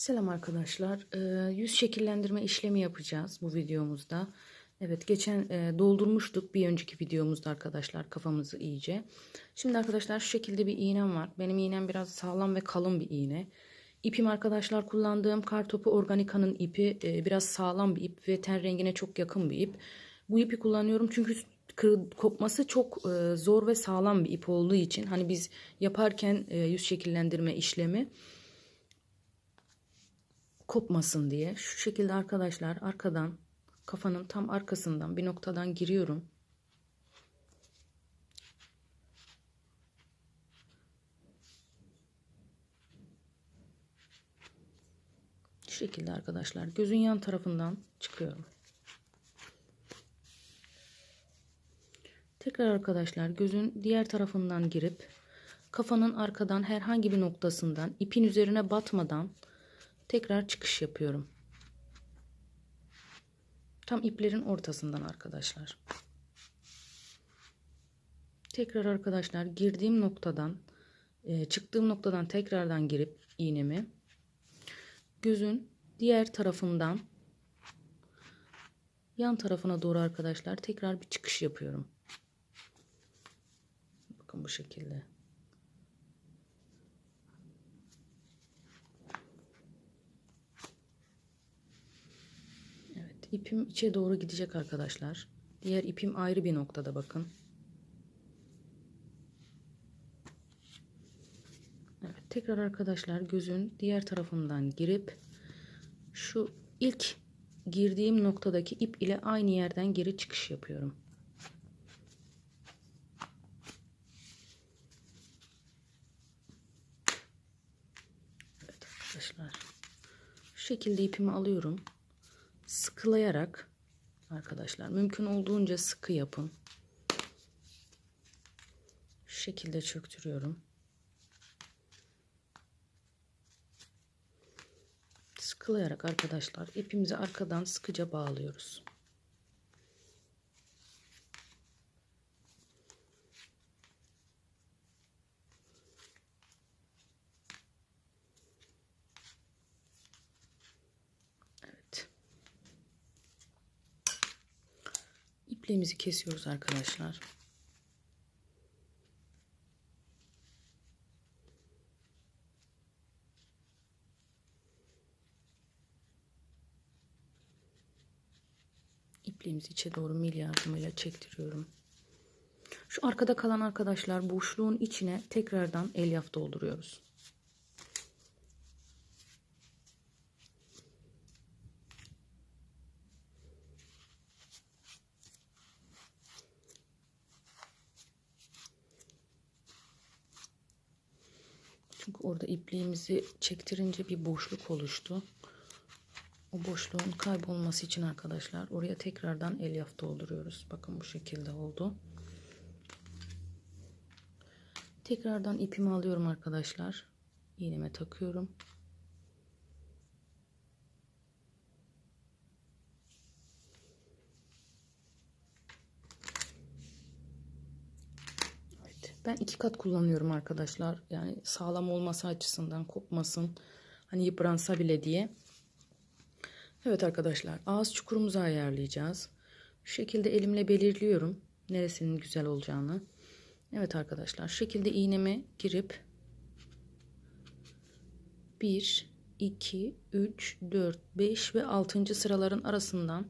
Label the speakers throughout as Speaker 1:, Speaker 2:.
Speaker 1: Selam arkadaşlar. Ee, yüz şekillendirme işlemi yapacağız bu videomuzda. Evet geçen e, doldurmuştuk bir önceki videomuzda arkadaşlar kafamızı iyice. Şimdi arkadaşlar şu şekilde bir iğnem var. Benim iğnem biraz sağlam ve kalın bir iğne. İpim arkadaşlar kullandığım kartopu organikanın ipi e, biraz sağlam bir ip ve ten rengine çok yakın bir ip. Bu ipi kullanıyorum çünkü kır- kopması çok e, zor ve sağlam bir ip olduğu için hani biz yaparken yüz şekillendirme işlemi kopmasın diye şu şekilde arkadaşlar arkadan kafanın tam arkasından bir noktadan giriyorum. Şu şekilde arkadaşlar gözün yan tarafından çıkıyorum. Tekrar arkadaşlar gözün diğer tarafından girip kafanın arkadan herhangi bir noktasından ipin üzerine batmadan tekrar çıkış yapıyorum. Tam iplerin ortasından arkadaşlar. Tekrar arkadaşlar girdiğim noktadan e, çıktığım noktadan tekrardan girip iğnemi gözün diğer tarafından yan tarafına doğru arkadaşlar tekrar bir çıkış yapıyorum. Bakın bu şekilde. Evet, ipim içe doğru gidecek arkadaşlar. Diğer ipim ayrı bir noktada bakın. Evet, tekrar arkadaşlar gözün diğer tarafından girip şu ilk girdiğim noktadaki ip ile aynı yerden geri çıkış yapıyorum. Evet arkadaşlar. Şu şekilde ipimi alıyorum sıkılayarak arkadaşlar mümkün olduğunca sıkı yapın. Şu şekilde çöktürüyorum. Sıkılayarak arkadaşlar ipimizi arkadan sıkıca bağlıyoruz. Evet. İpliğimizi kesiyoruz arkadaşlar. İpliğimizi içe doğru mil yardımıyla çektiriyorum. Şu arkada kalan arkadaşlar boşluğun içine tekrardan elyaf dolduruyoruz. Çünkü orada ipliğimizi çektirince bir boşluk oluştu. O boşluğun kaybolması için arkadaşlar oraya tekrardan elyaf dolduruyoruz. Bakın bu şekilde oldu. Tekrardan ipimi alıyorum arkadaşlar. İğneme takıyorum. Evet, ben iki kat kullanıyorum arkadaşlar. Yani sağlam olması açısından kopmasın. Hani yıpransa bile diye. Evet arkadaşlar ağız çukurumuzu ayarlayacağız. Şu şekilde elimle belirliyorum neresinin güzel olacağını. Evet arkadaşlar şekilde iğneme girip 1, 2, 3, 4, 5 ve 6. sıraların arasından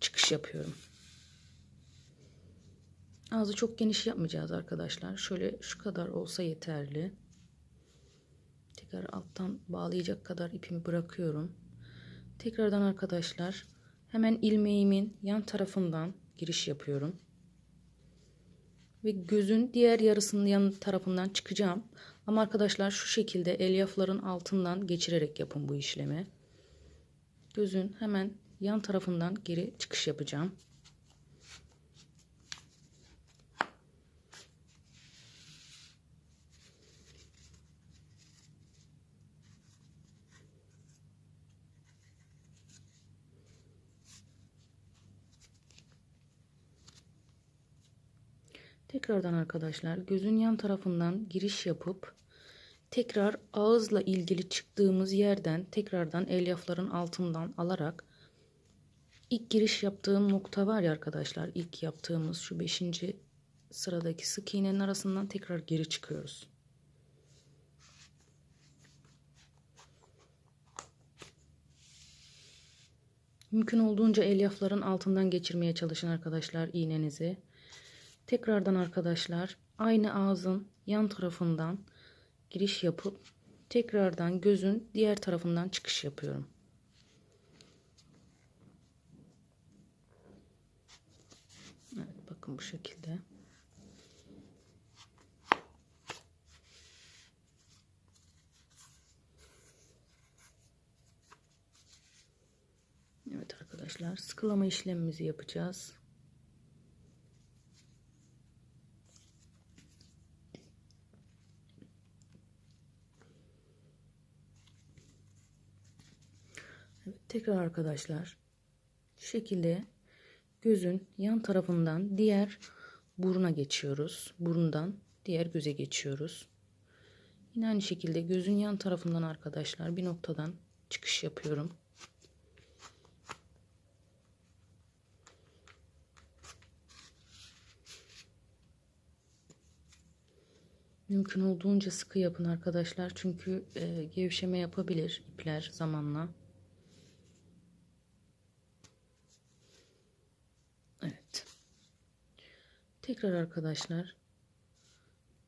Speaker 1: çıkış yapıyorum. Ağzı çok geniş yapmayacağız arkadaşlar. Şöyle şu kadar olsa yeterli. Tekrar alttan bağlayacak kadar ipimi bırakıyorum. Tekrardan arkadaşlar hemen ilmeğimin yan tarafından giriş yapıyorum. Ve gözün diğer yarısının yan tarafından çıkacağım. Ama arkadaşlar şu şekilde elyafların altından geçirerek yapın bu işlemi. Gözün hemen yan tarafından geri çıkış yapacağım. Tekrardan arkadaşlar gözün yan tarafından giriş yapıp tekrar ağızla ilgili çıktığımız yerden tekrardan elyafların altından alarak ilk giriş yaptığım nokta var ya arkadaşlar ilk yaptığımız şu 5. sıradaki sık iğnenin arasından tekrar geri çıkıyoruz. Mümkün olduğunca elyafların altından geçirmeye çalışın arkadaşlar iğnenizi. Tekrardan arkadaşlar aynı ağzın yan tarafından giriş yapıp tekrardan gözün diğer tarafından çıkış yapıyorum. Evet bakın bu şekilde. Evet arkadaşlar sıkılama işlemimizi yapacağız. Evet, tekrar arkadaşlar şu şekilde gözün yan tarafından diğer buruna geçiyoruz. Burundan diğer göze geçiyoruz. Yine aynı şekilde gözün yan tarafından arkadaşlar bir noktadan çıkış yapıyorum. Mümkün olduğunca sıkı yapın arkadaşlar. Çünkü e, gevşeme yapabilir ipler zamanla. Evet. Tekrar arkadaşlar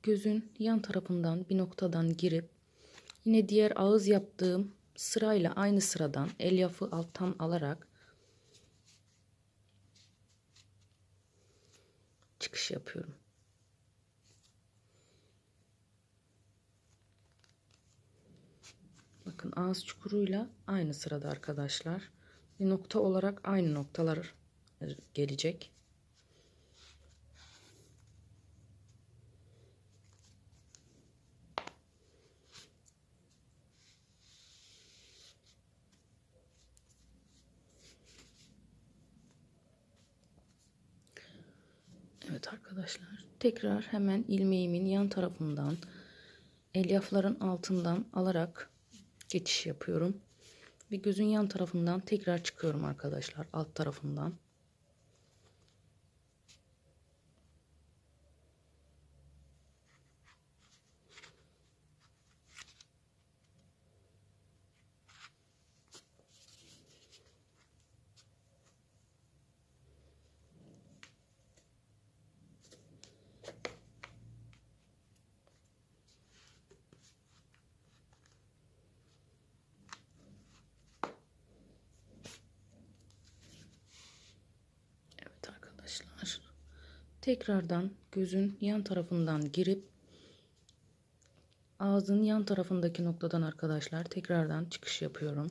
Speaker 1: gözün yan tarafından bir noktadan girip yine diğer ağız yaptığım sırayla aynı sıradan elyafı alttan alarak çıkış yapıyorum. Bakın ağız çukuruyla aynı sırada arkadaşlar. Bir nokta olarak aynı noktalar gelecek. Evet arkadaşlar tekrar hemen ilmeğimin yan tarafından elyafların altından alarak geçiş yapıyorum. Ve gözün yan tarafından tekrar çıkıyorum arkadaşlar alt tarafından. Evet arkadaşlar. Tekrardan gözün yan tarafından girip ağzın yan tarafındaki noktadan arkadaşlar tekrardan çıkış yapıyorum.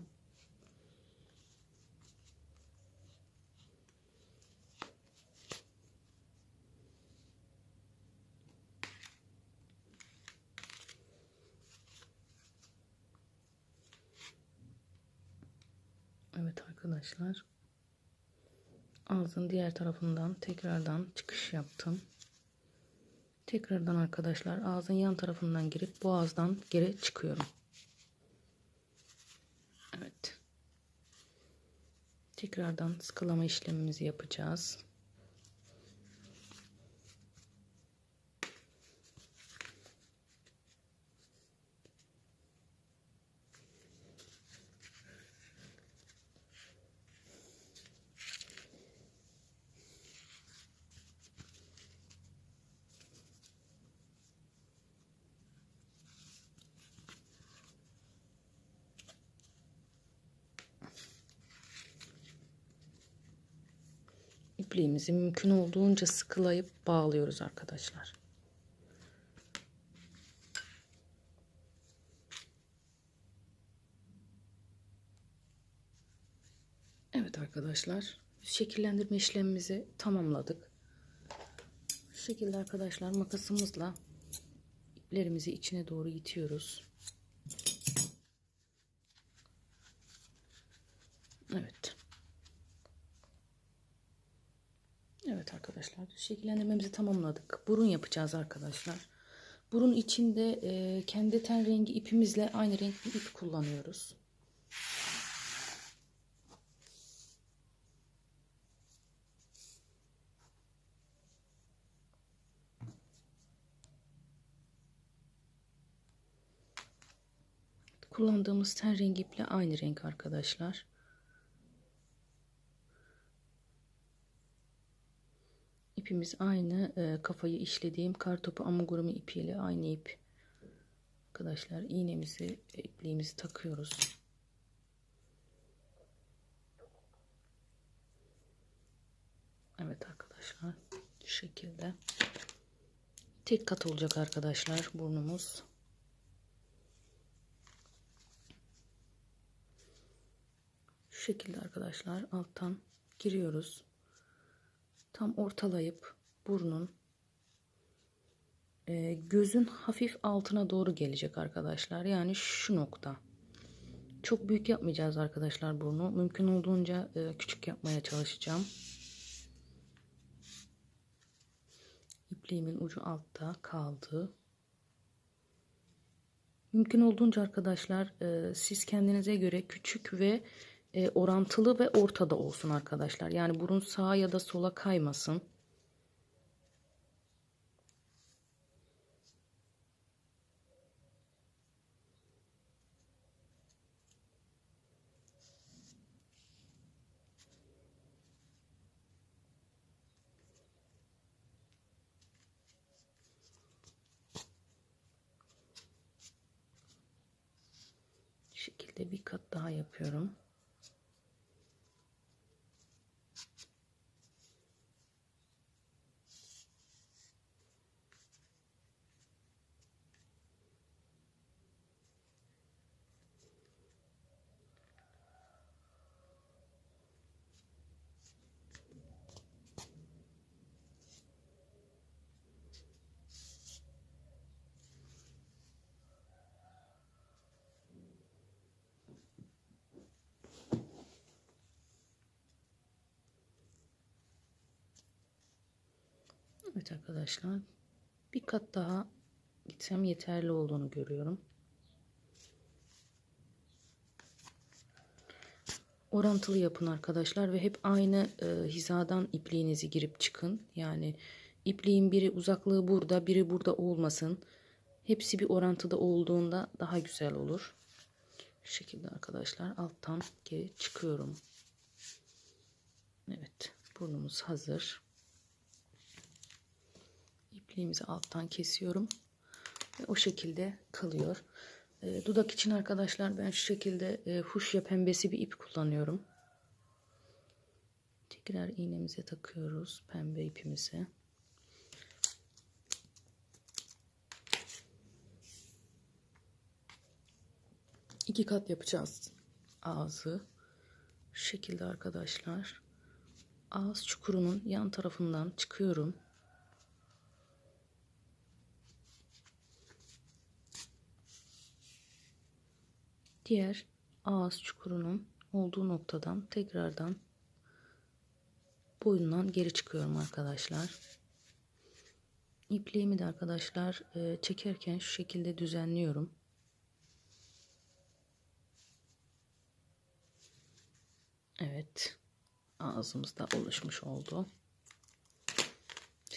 Speaker 1: Evet arkadaşlar. Ağzın diğer tarafından tekrardan çıkış yaptım. Tekrardan arkadaşlar ağzın yan tarafından girip boğazdan geri çıkıyorum. Evet. Tekrardan sıkılama işlemimizi yapacağız. İpliğimizi mümkün olduğunca sıkılayıp bağlıyoruz arkadaşlar. Evet arkadaşlar şekillendirme işlemimizi tamamladık. Şu şekilde arkadaşlar makasımızla iplerimizi içine doğru itiyoruz. Evet. Evet arkadaşlar şekillendirmemizi tamamladık. Burun yapacağız arkadaşlar. Burun içinde e, kendi ten rengi ipimizle aynı renk bir ip kullanıyoruz. Kullandığımız ten rengi iple aynı renk arkadaşlar. İpimiz aynı. E, kafayı işlediğim kartopu amigurumi ipiyle aynı ip. Arkadaşlar iğnemizi ipliğimizi takıyoruz. Evet arkadaşlar şu şekilde tek kat olacak arkadaşlar burnumuz. Şu şekilde arkadaşlar alttan giriyoruz. Tam ortalayıp burnun e, gözün hafif altına doğru gelecek arkadaşlar. Yani şu nokta. Çok büyük yapmayacağız arkadaşlar burnu. Mümkün olduğunca e, küçük yapmaya çalışacağım. İpliğimin ucu altta kaldı. Mümkün olduğunca arkadaşlar e, siz kendinize göre küçük ve e, orantılı ve ortada olsun arkadaşlar. Yani burun sağa ya da sola kaymasın. Şekilde bir kat daha yapıyorum. Evet arkadaşlar bir kat daha gitsem yeterli olduğunu görüyorum. Orantılı yapın arkadaşlar ve hep aynı e, hizadan ipliğinizi girip çıkın. Yani ipliğin biri uzaklığı burada biri burada olmasın. Hepsi bir orantıda olduğunda daha güzel olur. Şu şekilde arkadaşlar alttan geri çıkıyorum. Evet burnumuz hazır ipliğimizi alttan kesiyorum. Ve o şekilde kalıyor. E, dudak için arkadaşlar ben şu şekilde e, huşya pembesi bir ip kullanıyorum. Tekrar iğnemize takıyoruz pembe ipimizi. İki kat yapacağız ağzı. Şu şekilde arkadaşlar. Ağız çukurunun yan tarafından çıkıyorum. Diğer ağız çukurunun olduğu noktadan tekrardan boyundan geri çıkıyorum arkadaşlar. İpliğimi de arkadaşlar e, çekerken şu şekilde düzenliyorum. Evet. Ağzımızda oluşmuş oldu.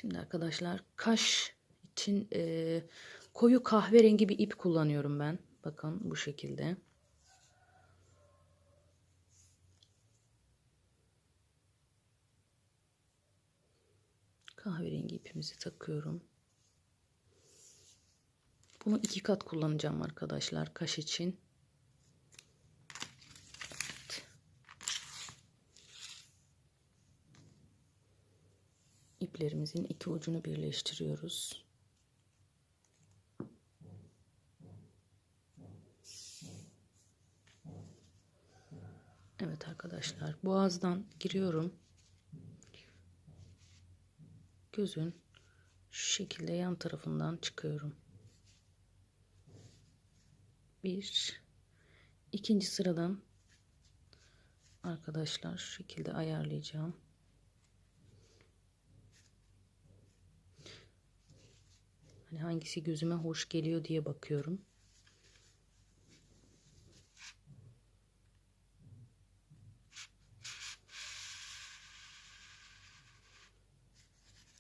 Speaker 1: Şimdi arkadaşlar kaş için e, koyu kahverengi bir ip kullanıyorum ben. Bakın bu şekilde. Kahverengi ipimizi takıyorum. Bunu iki kat kullanacağım arkadaşlar kaş için. İplerimizin iki ucunu birleştiriyoruz. Evet arkadaşlar boğazdan giriyorum gözün şu şekilde yan tarafından çıkıyorum. Bir ikinci sıradan arkadaşlar şu şekilde ayarlayacağım. Hani hangisi gözüme hoş geliyor diye bakıyorum.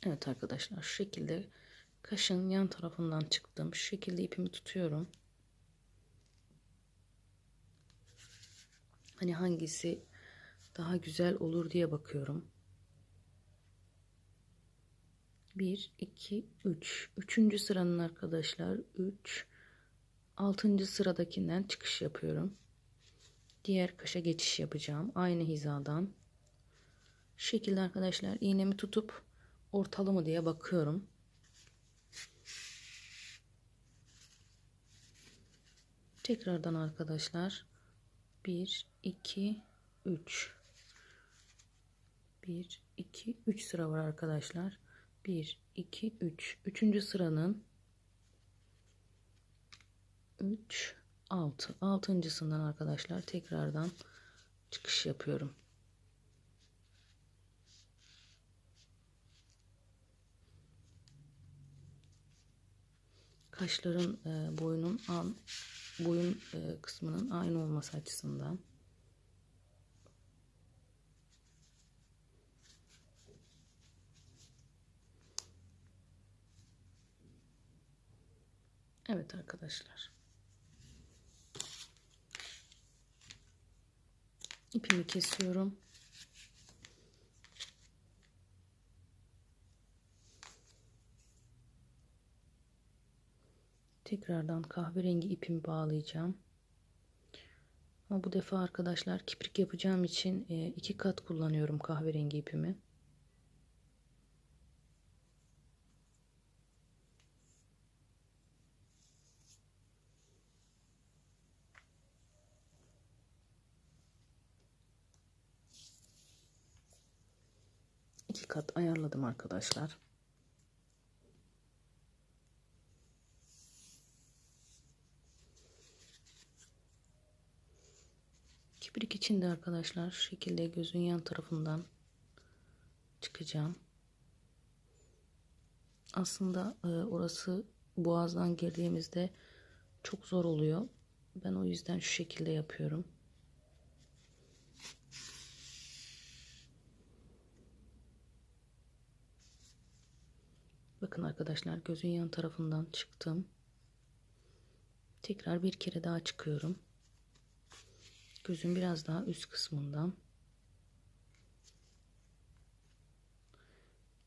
Speaker 1: Evet arkadaşlar şu şekilde kaşın yan tarafından çıktım. Şu şekilde ipimi tutuyorum. Hani hangisi daha güzel olur diye bakıyorum. 1, 2, 3. Üçüncü sıranın arkadaşlar 3. Altıncı sıradakinden çıkış yapıyorum. Diğer kaşa geçiş yapacağım. Aynı hizadan. Şu şekilde arkadaşlar iğnemi tutup ortalı mı diye bakıyorum. Tekrardan arkadaşlar 1 2 3 1 2 3 sıra var arkadaşlar. 1 2 3 3. sıranın 3 6 altıncısından arkadaşlar tekrardan çıkış yapıyorum. Kaşların e, boyunun an, boyun e, kısmının aynı olması açısından. Evet arkadaşlar. İpimi kesiyorum Tekrardan kahverengi ipimi bağlayacağım. Ama bu defa arkadaşlar kiprik yapacağım için e, iki kat kullanıyorum kahverengi ipimi. İki kat ayarladım arkadaşlar. Kibrik için de arkadaşlar şu şekilde gözün yan tarafından çıkacağım. Aslında e, orası boğazdan girdiğimizde çok zor oluyor. Ben o yüzden şu şekilde yapıyorum. Bakın arkadaşlar gözün yan tarafından çıktım. Tekrar bir kere daha çıkıyorum. Gözün biraz daha üst kısmından.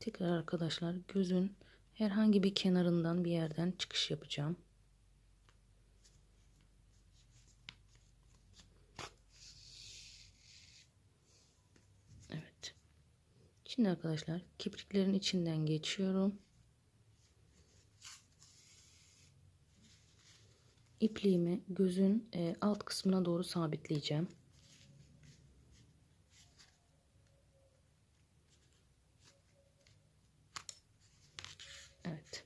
Speaker 1: Tekrar arkadaşlar gözün herhangi bir kenarından bir yerden çıkış yapacağım. Evet. Şimdi arkadaşlar kipriklerin içinden geçiyorum. İpliğimi gözün e, alt kısmına doğru sabitleyeceğim. Evet.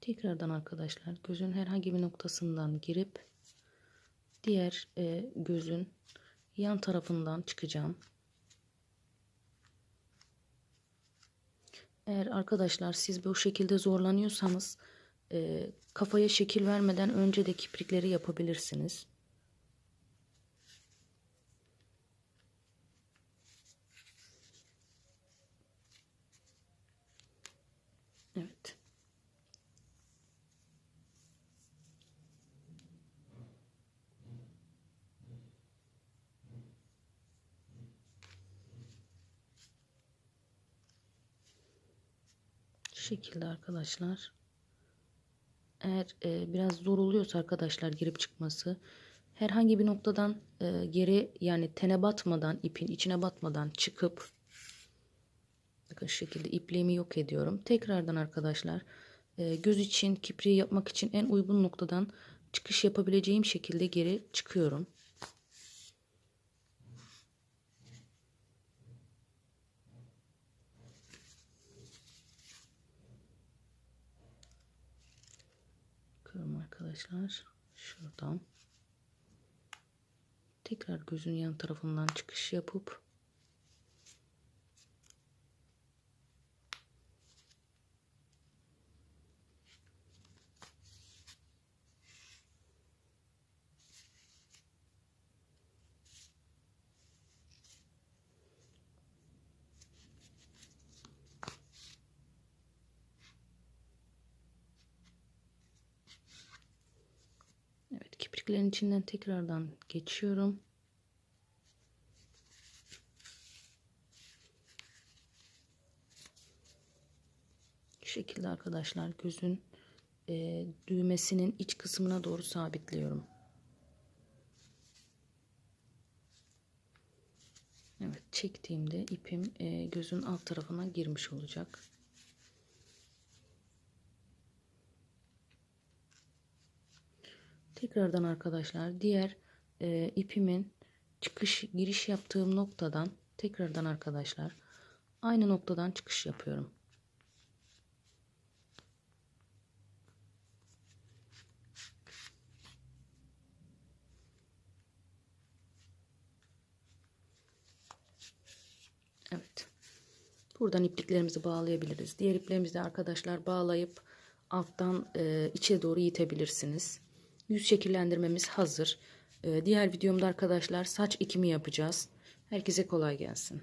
Speaker 1: Tekrardan arkadaşlar gözün herhangi bir noktasından girip diğer e, gözün yan tarafından çıkacağım. Eğer arkadaşlar siz bu şekilde zorlanıyorsanız e, kafaya şekil vermeden önce de kiprikleri yapabilirsiniz. Evet. Şekilde arkadaşlar. Eğer e, biraz zor oluyorsa arkadaşlar girip çıkması herhangi bir noktadan e, geri yani tene batmadan ipin içine batmadan çıkıp bakın şu şekilde ipliğimi yok ediyorum. Tekrardan arkadaşlar e, göz için kipriği yapmak için en uygun noktadan çıkış yapabileceğim şekilde geri çıkıyorum. Arkadaşlar. Şuradan. tekrar gözün yan tarafından çıkış yapıp Evet kipriklerin içinden tekrardan geçiyorum. Şu şekilde arkadaşlar gözün e, düğmesinin iç kısmına doğru sabitliyorum. Evet çektiğimde ipim e, gözün alt tarafına girmiş olacak. Tekrardan arkadaşlar diğer e, ipimin çıkış giriş yaptığım noktadan tekrardan arkadaşlar aynı noktadan çıkış yapıyorum. Evet. Buradan ipliklerimizi bağlayabiliriz. Diğer iplerimizi de arkadaşlar bağlayıp alttan e, içe doğru itebilirsiniz. Yüz şekillendirmemiz hazır. E, diğer videomda arkadaşlar saç ekimi yapacağız. Herkese kolay gelsin.